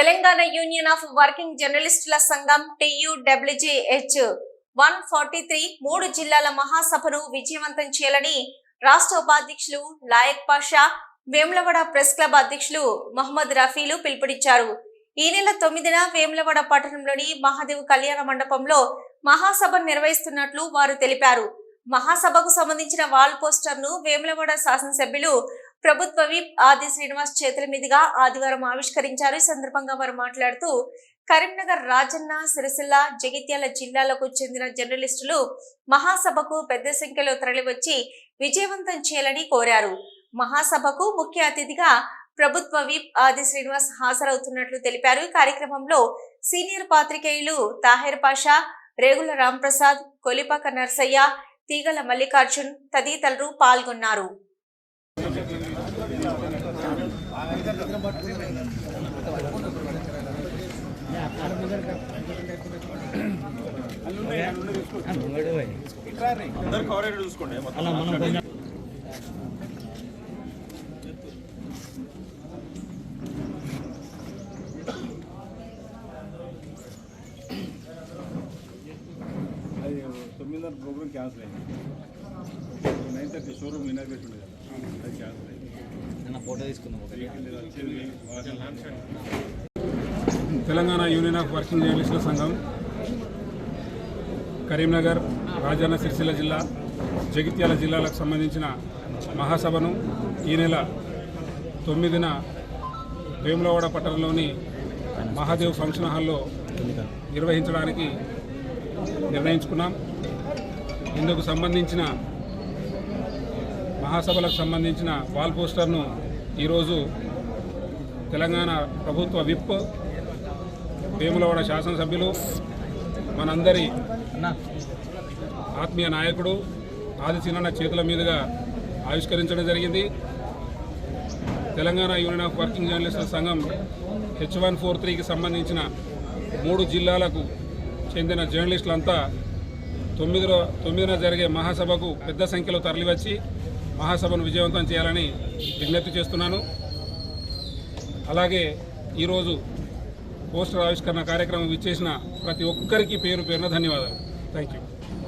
Telangana union of working జర్నలిస్టుల సంఘం టియుడబ్ల్యూజేహెచ్ one forty three మూడు జిల్లాల మహాసభను విజయవంతం చేయాలని రాష్ట్ర ఉపాధ్యక్షులు లాయక్ పాషా వేములవాడ ప్రెస్ క్లబ్ అధ్యక్షులు మహమ్మద్ రఫీలు పిలుపునిచ్చారు. ఈ నెల తొమ్మిదిన వేములవాడ పట్టణంలోని మహాదేవ్ కళ్యాణ మండపంలో మహాసభ నిర్వహిస్తున్నట్లు వారు తెలిపారు. మహాసభకు సంబంధించిన వాల్ పోస్టర్ను వేములవాడ శాసనసభ్యులు ప్రభుత్వ విప్ ఆది శ్రీనివాస్ చేతుల మీదుగా ఆదివారం ఆవిష్కరించారు. ఈ సందర్భంగా వారు మాట్లాడుతూ కరీంనగర్ రాజన్న సిరిసిల్ల జగిత్యాల జిల్లాలకు చెందిన జర్నలిస్టులు మహాసభకు పెద్ద సంఖ్యలో తరలివచ్చి విజయవంతం చేయాలని కోరారు. మహాసభకు ముఖ్య అతిథిగా ప్రభుత్వ విప్ ఆది శ్రీనివాస్ హాజరవుతున్నట్లు తెలిపారు. ఈ కార్యక్రమంలో సీనియర్ పాత్రికేయులు తాహెర్ పాషా రేగుల రాంప్రసాద్ కొలిపాక నర్సయ్య తీగల మల్లికార్జున్ తదితరులు పాల్గొన్నారు. అందరు కవర్ అయ్యేటట్టు చూసుకోండి మొత్తం అది తొమ్మిదిన్నర ప్రోగ్రామ్ క్యాన్సిల్ అయింది నైన్ థర్టీ షోరూమ్ ఇనాగ్రేషన్ ఉండేది అది క్యాన్సిల్ అయింది నిన్న ఫోటో తీసుకుందాం తెలంగాణ యూనియన్ ఆఫ్ వర్కింగ్ జర్నలిస్టుల సంఘం కరీంనగర్ రాజన్న సిరిసిల్ల జిల్లా జగిత్యాల జిల్లాలకు సంబంధించిన మహాసభను ఈ నెల తొమ్మిదిన వేములవాడ పట్టణంలోని మహాదేవ్ ఫంక్షన్ హాల్లో నిర్వహించడానికి నిర్ణయించుకున్నాం. ఇందుకు సంబంధించిన మహాసభలకు సంబంధించిన వాల్ పోస్టర్ను ఈరోజు తెలంగాణ ప్రభుత్వ విప్ వేములవాడ శాసనసభ్యులు మనందరి ఆత్మీయ నాయకుడు ఆది చిన్న చేతుల మీదుగా ఆవిష్కరించడం జరిగింది. తెలంగాణ యూనియన్ ఆఫ్ వర్కింగ్ జర్నలిస్టుల సంఘం హెచ్ వన్ ఫోర్ త్రీకి సంబంధించిన మూడు జిల్లాలకు చెందిన జర్నలిస్టులంతా తొమ్మిదిలో తొమ్మిదిన జరిగే మహాసభకు పెద్ద సంఖ్యలో తరలివచ్చి మహాసభను విజయవంతం చేయాలని విజ్ఞప్తి చేస్తున్నాను. అలాగే ఈరోజు పోస్టర్ ఆవిష్కరణ కార్యక్రమం ఇచ్చేసిన ప్రతి ఒక్కరికి పేరు పేరున ధన్యవాదాలు. Thank you